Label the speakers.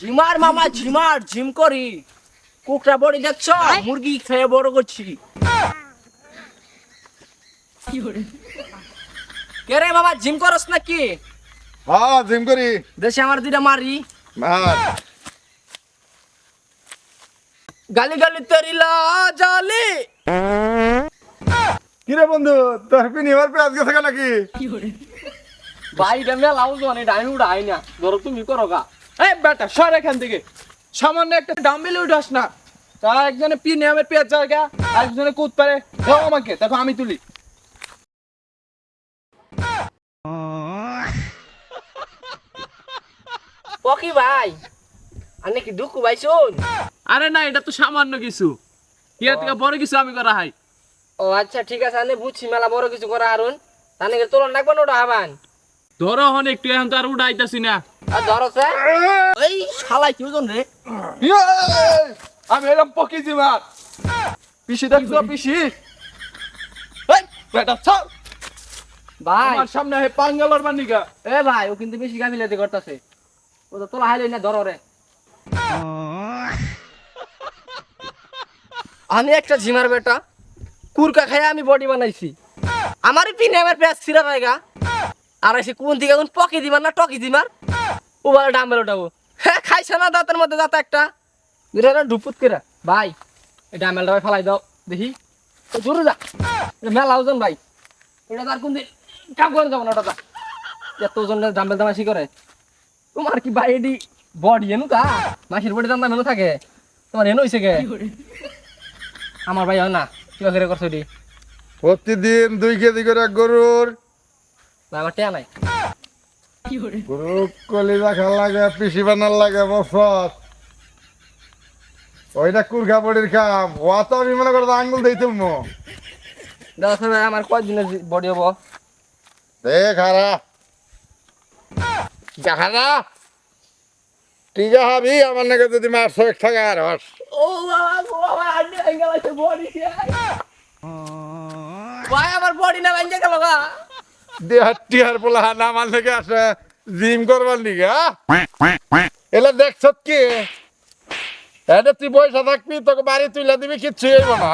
Speaker 1: ঝিমার মামা ঝিমার ঝিম করি। কুকটা বড়ি দেখছ? মুরগি খেয়ে বড় করছি। কে রে বাবা জিম করস নাকি?
Speaker 2: হ্যাঁ জিম করি।
Speaker 1: দেশে আমার দুটা মারি। গালি গালি তেরিলা জালি।
Speaker 2: কিরে বন্ধু তোর পিন এবার পেঁয়াজ গেছে নাকি?
Speaker 1: বাইটা মেলা ওজন আমি উড়াই না। ধরো তুমি করো গা।
Speaker 3: এই বেটা সর এখান থেকে। সামান্য একটা ডাম্বেল উঠাস না। তা একজনে পিনে আমার পেঁয়াজ জায়গা আরেকজনে কুদ পারে। দাও আমাকে দেখো আমি তুলি।
Speaker 1: পকি ভাই আনে কি দুঃখ ভাই শুন
Speaker 3: আরে না এটা তো সামান্য কিছু। ইয়া থেকে বড় কিছু আমি করা হাই
Speaker 1: ও আচ্ছা ঠিক আছে আনে বুঝছি মেলা বড় কিছু করা হারুন। কি তোর নাকবান ওটা হাবান।
Speaker 3: ধরো হন একটু এখন তো আর না।
Speaker 1: ধরো স্যার এই কি ওজন রে?
Speaker 3: ইয়ে! আমি এরকম পিসি দেখছ পিসি? এই বেটা চল
Speaker 1: ভাই।
Speaker 3: আমার সামনে হে পাঙ্গালোর বানিকা
Speaker 1: এ ভাই ও কিন্তু বেশি গাফিলাতি করতেছে। ও তো তোলা হাইলে না ধরো রে। আমি একটা ঝিমার বেটা। কুরকা খাই আমি বডি বানাইছি। আমারই পিনে আমার পেঁয়াজ ছিঁড়া জায়গা আর এসে কোন দিকে এখন পকি দিবার না টকি দিবার। ও বলে ডাম্বেল ওঠাবো হ্যাঁ খাইছে না দাঁতের মধ্যে দাঁত একটা? দুটা ডুপুত করে। ভাই এই ডাম্বেলটা ভাই ফেলাই দাও দেখি। জোরে যা। মেলা ওজন ভাই। এটা তার কোন দিন কাম করে যাব না ওটা এত ওজন ডাম্বেল দামাশি করে। তোমার কি ভাই এডি বডি এনু তা? মাসির বডি দাম মেনু থাকে? তোমার এনু হইছে কে? আমার ভাই হয় না। কিবা করে করছ এডি?
Speaker 2: প্রতিদিন দুই কেজি করে গরুর
Speaker 1: ভাই আমার টেয়া নাই।
Speaker 2: গরু কলিজা লাগে পিসি বানার লাগে বসত ওইটা কুরখা বডির কাম তো আমি মনে করো আঙ্গুল দিই
Speaker 1: দাদা সাহেব আমার কয়দিনের বডি হব?
Speaker 2: দে খারা। খারা ঠিক হাবি আমার নাকি যদি মারশো এক টাকা আর হস।
Speaker 1: ও বাবা গো বাবা আন্ডি বডি ভাই আমার বডি না ভেঙে গেল গা।
Speaker 2: দেহার পোলা না আমার থেকে আসে, জিম করবার লিগে এলা দেখছ কি এটা তুই পয়সা থাকবি, তোকে বাড়ি তুলে দিবি কিচ্ছু হইব না?